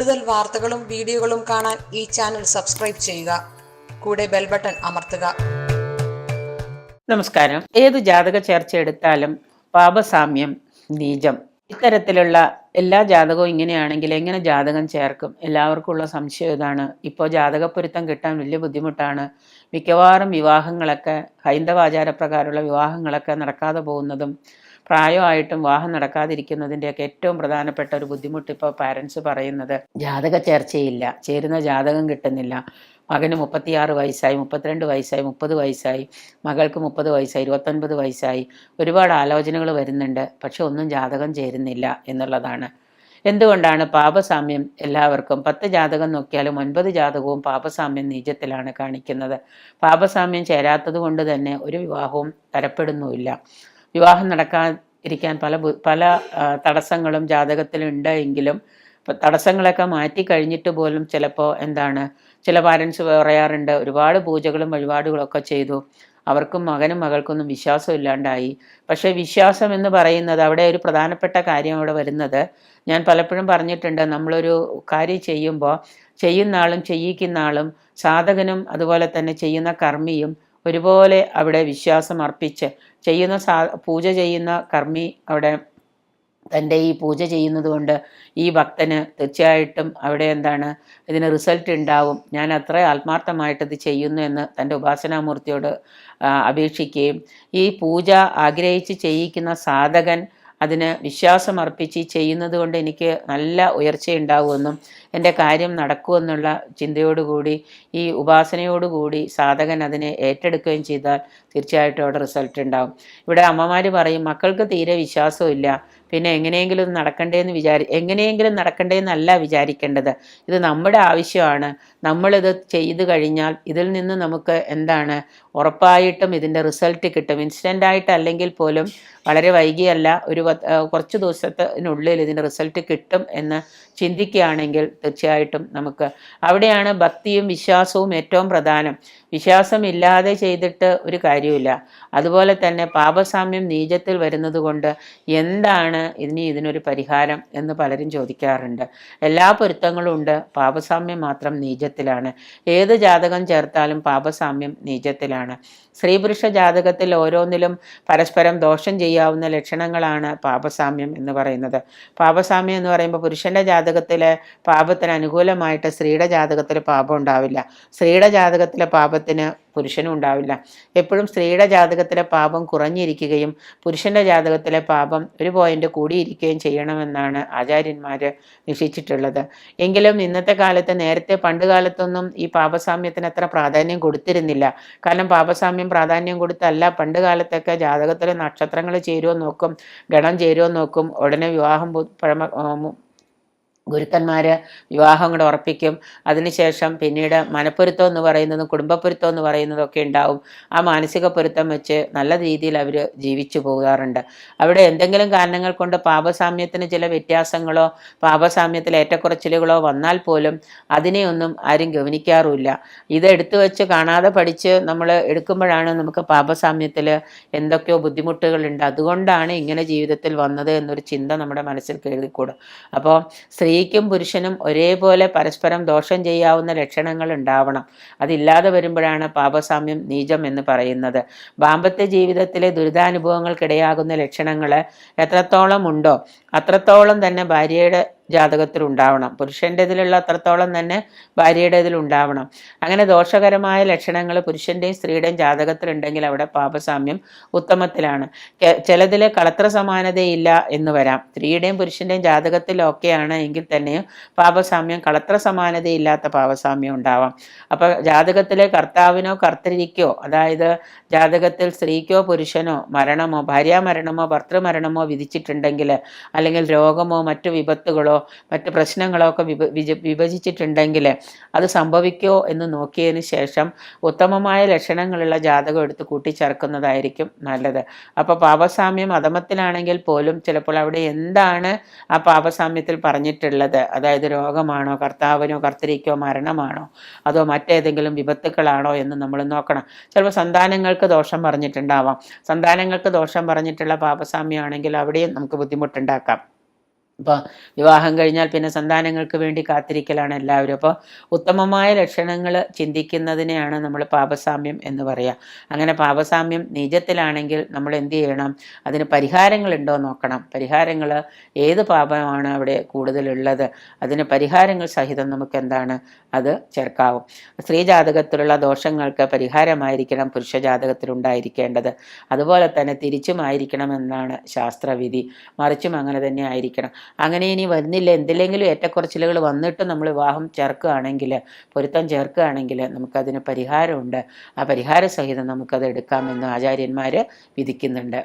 കൂടുതൽ വാർത്തകളും വീഡിയോകളും കാണാൻ ഈ ചാനൽ സബ്സ്ക്രൈബ് ചെയ്യുക. കൂടെ ബെൽ ബട്ടൺ അമർത്തുക. നമസ്കാരം. ഏത് ജാതക ചേർച്ച എടുത്താലും പാപസാമ്യം നീജം ഇത്തരത്തിലുള്ള എല്ലാ ജാതകവും ഇങ്ങനെയാണെങ്കിൽ എങ്ങനെ ജാതകം ചേർക്കും? എല്ലാവർക്കും ഉള്ള സംശയം ഇതാണ്. ഇപ്പോൾ ജാതകപ്പൊരുത്തം കിട്ടാൻ വലിയ ബുദ്ധിമുട്ടാണ്. മിക്കവാറും വിവാഹങ്ങളൊക്കെ ഹൈന്ദവാചാരപ്രകാരമുള്ള വിവാഹങ്ങളൊക്കെ നടക്കാതെ പോകുന്നതും പ്രായമായിട്ടും വിവാഹം നടക്കാതിരിക്കുന്നതിന്റെയൊക്കെ ഏറ്റവും പ്രധാനപ്പെട്ട ഒരു ബുദ്ധിമുട്ട് ഇപ്പോൾ പാരൻസ് പറയുന്നത്. ജാതക ചേർച്ചയില്ല. ചേരുന്ന ജാതകം കിട്ടുന്നില്ല. മകന് മുപ്പത്തിയാറ് വയസ്സായി മുപ്പത്തിരണ്ട് വയസ്സായി മുപ്പത് വയസ്സായി മകൾക്ക് മുപ്പത് വയസ്സായി ഇരുപത്തൊൻപത് വയസ്സായി. ഒരുപാട് ആലോചനകൾ വരുന്നുണ്ട്. പക്ഷെ ഒന്നും ജാതകം ചേരുന്നില്ല എന്നുള്ളതാണ്. എന്തുകൊണ്ടാണ് പാപസാമ്യം എല്ലാവർക്കും? പത്ത് ജാതകം നോക്കിയാലും ഒൻപത് ജാതകവും പാപസാമ്യം നീചത്തിലാണ് കാണിക്കുന്നത്. പാപസാമ്യം ചേരാത്തത് കൊണ്ട് തന്നെ ഒരു വിവാഹവും തരപ്പെടുന്നുമില്ല. വിവാഹം നടക്കാതിരിക്കാൻ പല പല തടസ്സങ്ങളും ജാതകത്തിലുണ്ട് എങ്കിലും തടസ്സങ്ങളൊക്കെ മാറ്റി കഴിഞ്ഞിട്ട് പോലും ചിലപ്പോൾ എന്താണ് ചില പാരൻസ് പറയാറുണ്ട് ഒരുപാട് പൂജകളും വഴിപാടുകളൊക്കെ ചെയ്തു. അവർക്കും മകനും മകൾക്കൊന്നും വിശ്വാസം ഇല്ലാണ്ടായി. പക്ഷേ വിശ്വാസം എന്ന് പറയുന്നത് അവിടെ ഒരു പ്രധാനപ്പെട്ട കാര്യം അവിടെ വരുന്നത്. ഞാൻ പലപ്പോഴും പറഞ്ഞിട്ടുണ്ട് നമ്മളൊരു കാര്യം ചെയ്യുമ്പോൾ ചെയ്യുന്ന ആളും ചെയ്യിക്കുന്ന ആളും സാധകനും അതുപോലെ തന്നെ ചെയ്യുന്ന കർമ്മിയും ഒരുപോലെ അവിടെ വിശ്വാസം അർപ്പിച്ച് ചെയ്യുന്ന സാ പൂജ ചെയ്യുന്ന കർമ്മി അവിടെ തന്റെ ഈ പൂജ ചെയ്യുന്നത് കൊണ്ട് ഈ ഭക്തന് തീർച്ചയായിട്ടും അവിടെ എന്താണ് ഇതിന് റിസൾട്ട് ഉണ്ടാവും. ഞാൻ അത്ര ആത്മാർത്ഥമായിട്ട് ഇത് ചെയ്യുന്നു എന്ന് തന്റെ ഉപാസനാമൂർത്തിയോട് അപേക്ഷിക്കുകയും ഈ പൂജ ആഗ്രഹിച്ച് ചെയ്യിക്കുന്ന സാധകൻ അതിന് വിശ്വാസം അർപ്പിച്ച് ചെയ്യുന്നത് കൊണ്ട് എനിക്ക് നല്ല ഉയർച്ചയുണ്ടാകുമെന്നും എന്റെ കാര്യം നടക്കുമെന്നുള്ള ചിന്തയോടുകൂടി ഈ ഉപാസനയോടുകൂടി സാധകൻ അതിനെ ഏറ്റെടുക്കുകയും ചെയ്താൽ തീർച്ചയായിട്ടും അവിടെ റിസൾട്ട് ഉണ്ടാകും ഇവിടെ അമ്മമാർ പറയും മക്കൾക്ക് തീരെ വിശ്വാസമില്ല പിന്നെ എങ്ങനെയെങ്കിലും ഇത് നടക്കണ്ടേന്ന് വിചാരി എങ്ങനെയെങ്കിലും നടക്കണ്ടേന്നല്ല വിചാരിക്കേണ്ടത്. ഇത് നമ്മുടെ ആവശ്യമാണ്. നമ്മളിത് ചെയ്തു കഴിഞ്ഞാൽ ഇതിൽ നിന്ന് നമുക്ക് എന്താണ് ഉറപ്പായിട്ടും ഇതിന്റെ റിസൾട്ട് കിട്ടും. ഇൻസ്റ്റന്റ് ആയിട്ട് അല്ലെങ്കിൽ പോലും വളരെ വൈകിയല്ല ഒരു കുറച്ച് ദിവസത്തിനുള്ളിൽ ഇതിന്റെ റിസൾട്ട് കിട്ടും എന്ന് ചിന്തിക്കുകയാണെങ്കിൽ തീർച്ചയായിട്ടും നമുക്ക് അവിടെയാണ് ഭക്തിയും വിശ്വാസവും ഏറ്റവും പ്രധാനം. വിശ്വാസമില്ലാതെ ചെയ്തിട്ട് ഒരു കാര്യമില്ല അതുപോലെ തന്നെ പാപസാമ്യം നീചത്തിൽ വരുന്നത് കൊണ്ട് എന്താണ് ഇനി ഇതിനൊരു പരിഹാരം എന്ന് പലരും ചോദിക്കാറുണ്ട്. എല്ലാ പൊരുത്തങ്ങളും ഉണ്ട്. പാപസാമ്യം മാത്രം നീചത്തിലാണ്. ഏത് ജാതകം ചേർത്താലും പാപസാമ്യം നീചത്തിലാണ്. സ്ത്രീ പുരുഷ ജാതകത്തിൽ ഓരോന്നിലും പരസ്പരം ദോഷം ചെയ്യാവുന്ന ലക്ഷണങ്ങളാണ് പാപസാമ്യം എന്ന് പറയുന്നത്. പാപസാമ്യം എന്ന് പറയുമ്പോൾ പുരുഷന്റെ ജാതകത്തിലെ പാപത്തിന് അനുകൂലമായിട്ട് സ്ത്രീയുടെ ജാതകത്തിൽ പാപം ഉണ്ടാവില്ല. സ്ത്രീയുടെ ജാതകത്തിലെ പാപത്തിന് പുരുഷനും ഉണ്ടാവില്ല. എപ്പോഴും സ്ത്രീയുടെ ജാതകത്തിലെ പാപം കുറഞ്ഞിരിക്കുകയും പുരുഷന്റെ ജാതകത്തിലെ പാപം ഒരു പോയിന്റ് കൂടിയിരിക്കുകയും ചെയ്യണമെന്നാണ് ആചാര്യന്മാർ നിശ്ചയിച്ചിട്ടുള്ളത്. എങ്കിലും ഇന്നത്തെ കാലത്ത് നേരത്തെ പണ്ട് കാലത്തൊന്നും ഈ പാപസാമ്യത്തിന് അത്ര പ്രാധാന്യം കൊടുത്തിരുന്നില്ല. കാരണം പാപസാമ്യം പ്രാധാന്യം കൊടുത്തല്ല. പണ്ട് കാലത്തൊക്കെ ജാതകത്തിലെ നക്ഷത്രങ്ങൾ ചേരുമോ നോക്കും ഗണം ചേരുമോ നോക്കും ഉടനെ വിവാഹം പഴമ ഗുരുക്കന്മാര് വിവാഹം കൂടെ ഉറപ്പിക്കും. അതിനുശേഷം പിന്നീട് മനപ്പൊരുത്തം എന്ന് പറയുന്നതും കുടുംബപ്പൊരുത്തം എന്ന് പറയുന്നതും ഒക്കെ ഉണ്ടാവും. ആ മാനസിക പൊരുത്തം വെച്ച് നല്ല രീതിയിൽ അവർ ജീവിച്ചു പോകാറുണ്ട്. അവിടെ എന്തെങ്കിലും കാരണങ്ങൾ കൊണ്ട് പാപസാമ്യത്തിന് ചില വ്യത്യാസങ്ങളോ പാപസാമ്യത്തിൽ ഏറ്റക്കുറച്ചിലുകളോ വന്നാൽ പോലും അതിനെയൊന്നും ആരും ഗവനിക്കാറുമില്ല. ഇത് എടുത്തു വെച്ച് കാണാതെ പഠിച്ച് നമ്മൾ എടുക്കുമ്പോഴാണ് നമുക്ക് പാപസാമ്യത്തിൽ എന്തൊക്കെയോ ബുദ്ധിമുട്ടുകളുണ്ട് അതുകൊണ്ടാണ് ഇങ്ങനെ ജീവിതത്തിൽ വന്നത് എന്നൊരു ചിന്ത നമ്മുടെ മനസ്സിൽ കരുതിക്കൂടും അപ്പോൾ സ്ത്രീക്കും പുരുഷനും ഒരേപോലെ പരസ്പരം ദോഷം ചെയ്യാവുന്ന ലക്ഷണങ്ങൾ ഉണ്ടാവണം. അതില്ലാതെ വരുമ്പോഴാണ് പാപസാമ്യം നീചം എന്ന് പറയുന്നത്. ദാമ്പത്യ ജീവിതത്തിലെ ദുരിതാനുഭവങ്ങൾക്കിടയാകുന്ന ലക്ഷണങ്ങൾ എത്രത്തോളം ഉണ്ടോ അത്രത്തോളം തന്നെ ഭാര്യയുടെ ജാതകത്തിൽ ഉണ്ടാവണം പുരുഷന്റെ ഇതിലുള്ള അത്രത്തോളം തന്നെ ഭാര്യയുടെ ഇതിൽ ഉണ്ടാവണം അങ്ങനെ ദോഷകരമായ ലക്ഷണങ്ങൾ പുരുഷന്റെയും സ്ത്രീയുടെയും ജാതകത്തിലുണ്ടെങ്കിൽ അവിടെ പാപസാമ്യം ഉത്തമത്തിലാണ്. ചിലതിൽ കളത്ര സമാനതയില്ല എന്ന് വരാം. സ്ത്രീയുടെയും പുരുഷന്റെയും ജാതകത്തിൽ ഓക്കെയാണ് എങ്കിൽ തന്നെയും പാപസാമ്യം കളത്ര സമാനതയില്ലാത്ത പാപസാമ്യം ഉണ്ടാവാം. അപ്പോൾ ജാതകത്തിലെ കർത്താവിനോ കർത്തരിക്കോ അതായത് ജാതകത്തിൽ സ്ത്രീക്കോ പുരുഷനോ മരണമോ ഭാര്യാമരണമോ ഭർത്തൃമരണമോ വിധിച്ചിട്ടുണ്ടെങ്കിൽ അല്ലെങ്കിൽ രോഗമോ മറ്റു വിപത്തുകളോ മറ്റ് പ്രശ്നങ്ങളോ ഒക്കെ വിഭജിച്ചിട്ടുണ്ടെങ്കിൽ അത് സംഭവിക്കോ എന്ന് നോക്കിയതിന് ശേഷം ഉത്തമമായ ലക്ഷണങ്ങളുള്ള ജാതകം എടുത്ത് കൂട്ടിച്ചേർക്കുന്നതായിരിക്കും നല്ലത്. അപ്പോൾ പാപസാമ്യം അധമത്തിലാണെങ്കിൽ പോലും ചിലപ്പോൾ അവിടെ എന്താണ് ആ പാപസാമ്യത്തിൽ പറഞ്ഞിട്ടുള്ളത്? അതായത് രോഗമാണോ കർത്താവിനോ കർത്തരിക്കോ മരണമാണോ? അതോ മറ്റേതെങ്കിലും വിപത്തുക്കളാണോ എന്ന് നമ്മൾ നോക്കണം. ചിലപ്പോൾ സന്താനങ്ങൾക്ക് ദോഷം പറഞ്ഞിട്ടുണ്ടാവാം. സന്താനങ്ങൾക്ക് ദോഷം പറഞ്ഞിട്ടുള്ള പാപസാമ്യമാണെങ്കിൽ അവിടെയും നമുക്ക് ബുദ്ധിമുട്ടുണ്ടാക്കാം. അപ്പോൾ വിവാഹം കഴിഞ്ഞാൽ പിന്നെ സന്താനങ്ങൾക്ക് വേണ്ടി കാത്തിരിക്കലാണ് എല്ലാവരും. അപ്പോൾ ഉത്തമമായ ലക്ഷണങ്ങൾ ചിന്തിക്കുന്നതിനെയാണ് നമ്മൾ പാപസാമ്യം എന്ന് പറയുക അങ്ങനെ പാപസാമ്യം നീചത്തിലാണെങ്കിൽ നമ്മൾ എന്ത് ചെയ്യണം? അതിന് പരിഹാരങ്ങൾ ഉണ്ടോ നോക്കണം. പരിഹാരങ്ങൾ ഏത് പാപമാണ് അവിടെ കൂടുതലുള്ളത്? അതിന് പരിഹാരങ്ങൾ സഹിതം നമുക്ക് എന്താണ്? അത് ചേർക്കാവും. സ്ത്രീ ജാതകത്തിലുള്ള ദോഷങ്ങൾക്ക് പരിഹാരമായിരിക്കണം പുരുഷ ജാതകത്തിലുണ്ടായിരിക്കേണ്ടത് അതുപോലെ തന്നെ തിരിച്ചുമായിരിക്കണം എന്നാണ് ശാസ്ത്രവിധി. മറിച്ചും അങ്ങനെ തന്നെ ആയിരിക്കണം. അങ്ങനെ ഇനി വരുന്നില്ല. എന്തിലെങ്കിലും ഏറ്റക്കുറച്ചിലുകൾ വന്നിട്ട് നമ്മൾ വിവാഹം ചേർക്കുകയാണെങ്കിൽ പൊരുത്തം ചേർക്കുകയാണെങ്കിൽ നമുക്കതിന് പരിഹാരമുണ്ട്. ആ പരിഹാര സഹിതം നമുക്കത് എടുക്കാമെന്ന് ആചാര്യന്മാർ വിധിക്കുന്നുണ്ട്.